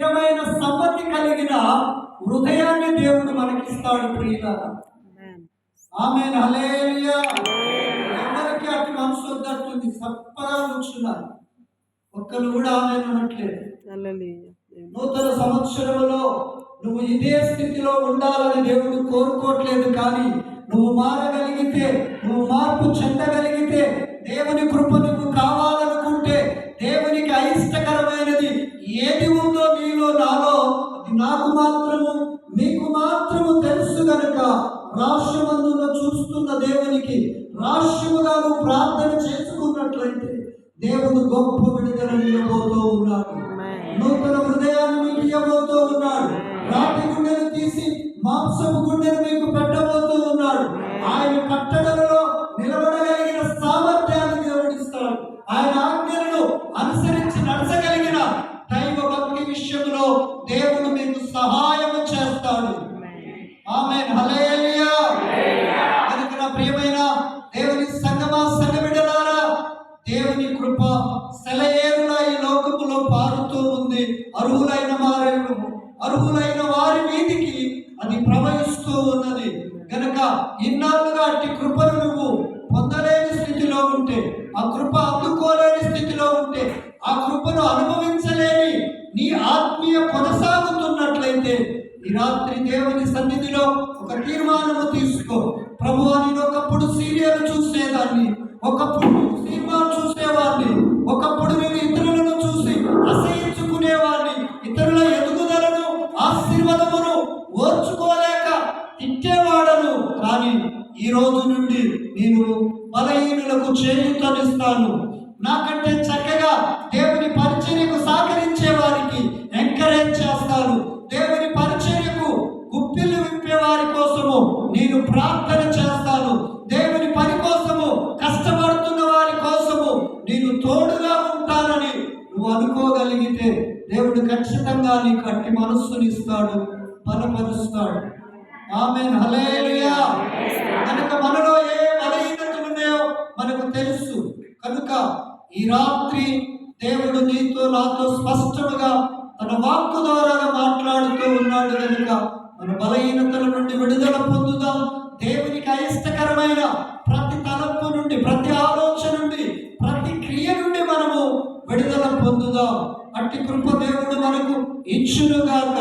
స్థిరమైన సమ్మతి కలిగిన హృదయాన్ని దేవుడు మనకిస్తాడు ప్రియుల. ఆమె ఎవరికి అటు మనసు వద్దట్టుంది సప్పగా కూర్చున్నారు. ఒక్కరు కూడా ఆమె అనట్లేదు. నూతన సంవత్సరంలో నువ్వు ఇదే స్థితిలో ఉండాలని దేవుడు కోరుకోవట్లేదు కానీ నువ్వు మారగలిగితే నువ్వు మార్పు చెందగలిగితే దేవుని కృప నాకు మాత్రము మీకు మాత్రము తెలుసు గనుక రాష్ట్రమందున చూస్తున్న దేవునికి రాష్ట్రముగా నువ్వు ప్రార్థన చేసుకున్నట్లయితే దేవుడు గొప్ప విడుదల ఇవ్వబోతూ ఉన్నాడు. నూతన హృదయాన్ని మీకు ఇవ్వబోతూ ఉన్నాడు. రాతి గుండెను తీసి మాంసపు గుండెను ఆమె హలేలియా కనుక నా ప్రియమైన దేవుని సంగమా సంగ బిడ్డలారా దేవుని కృప సెలయేరుల ఈ లోకములో పారుతూ ఉంది. అర్హులైన వారి అర్హులైన వారి మీదికి అది ప్రవహిస్తూ ఉన్నది. గనక ఇన్నాళ్ళుగా అట్టి కృపను నువ్వు పొందలేని స్థితిలో ఉంటే ఆ కృప అందుకోలేని స్థితిలో ఉంటే ఆ కృపను అనుభవించలేని నీ ఆత్మీయ కొనసాగుతున్నట్లయితే ఈ రాత్రి దేవుని సన్నిధిలో ఒక తీర్మానము తీసుకో. ప్రభు నేను ఒకప్పుడు సీరియల్ చూసేదాన్ని. ఒకప్పుడు సినిమా చూసేవాడిని ఒకప్పుడు నేను ఇతరులను చూసి అసహించుకునేవాడిని ఇతరుల ఎదుగుదలను ఆశీర్వాదమును ఓర్చుకోలేక తిట్టేవాడను. కానీ ఈ రోజు నుండి నేను బలహీనులకు చేయుతనిస్తాను. నాకంటే నేను ప్రార్థన చేస్తాను. దేవుని పని కోసము కష్టపడుతున్న వారి కోసము నేను తోడుగా ఉంటానని నువ్వు అనుకోగలిగితే దేవుడు ఖచ్చితంగా నీకు అట్టి మనస్సునిస్తాడు బలపరుస్తాడు. ఆమె హలేలుయా కనుక మనలో ఏ బలహీనతలు ఉన్నాయో మనకు తెలుసు. కనుక ఈ రాత్రి దేవుడు నీతో నాతో స్పష్టముగా తన వాక్కు ద్వారా మాట్లాడుతూ ఉన్నాడు కనుక మన బలహీనతల నుండి విడుదల పొందుదాం. దేవునికి అయిష్టకరమైన ప్రతి తలంపు నుండి ప్రతి ఆలోచన నుండి ప్రతి క్రియ నుండి మనము విడుదల పొందుదాం. అట్టి కృప దేవుడు మనకు ఇచ్చునుగాక.